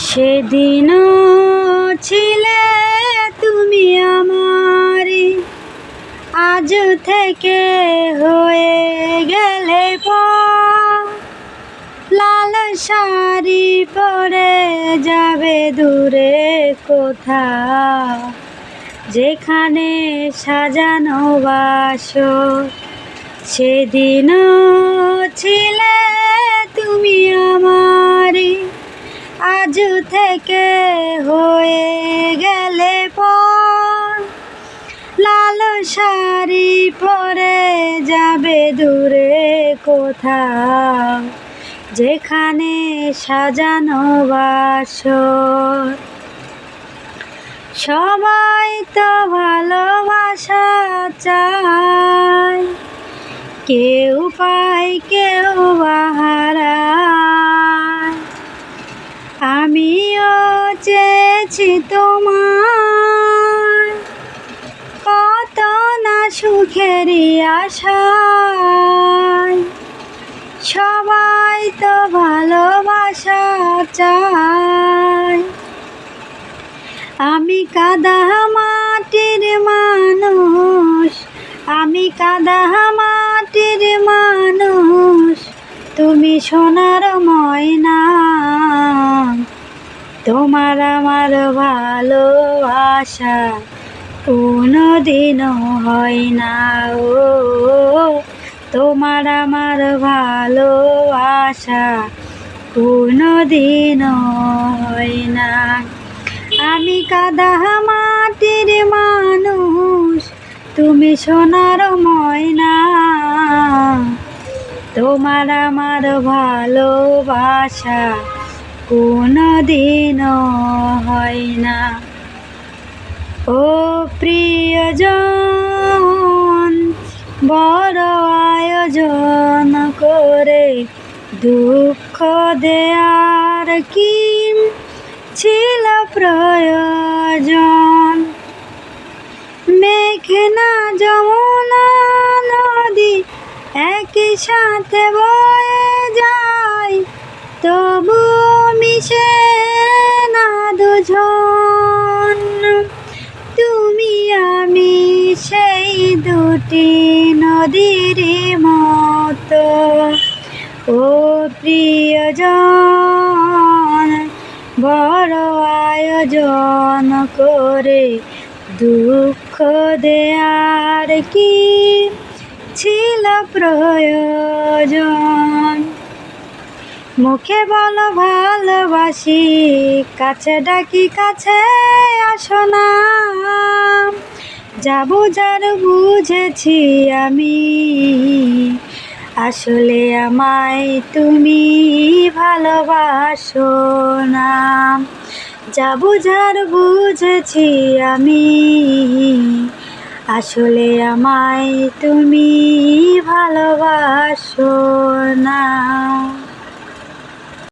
সেদিনও ছিলে তুমি আমারি, আজ থেকে হয়ে গেলে লাল শাড়ি পরে যাবে দূরে কোথা যেখানে সাজানো বাসর। সেদিনও গেলে পর লাল শাড়ি পরে যাবে দূরে কোথাও, যেখানে সাজানো বাসর। সবাই তো ভালোবাসা চায়, কেউ পায়, কেউ বাহারায় চেয়েছি তোমার। কত না সুখেরই আশায়। সবাই তো ভালোবাসা চায়। আমি কাদা মাটির মানুষ, আমি কাদা মাটির মানুষ। তুমি সোনার ময়না। তোমার আমার ভালোবাসা কোনো দিনও হয় না, ও, তোমার আমার ভালোবাসা কোনো দিনও হয় না। আমি কাদা মাটির মানুষ, তুমি সোনার ময়না। তোমার আমার ভালোবাসা কোনো দিন হয় না। ও প্রিয়জন, বড় আয়োজন করে দুঃখ দেয়ার কি ছিল প্রয়োজন? মেঘনা যমুনা নদী একই সাথে বয়ে যায়, তবু মিশে না দুজন। তুমি আমি সেই দুটি নদীর মতো। ও প্রিয়জন, বড় আয়োজন করে দুঃখ দেয়ার কি ছিল প্রয়োজন? মুখে বলো ভালোবাসি, কাছে ডাকি, কাছে আসো না। যাব যার বুঝেছি আমি। আসলে আমায় তুমি ভালোবাসো না। যাব যার বুঝেছি আমি। আসলে আমায় তুমি ভালোবাসো না।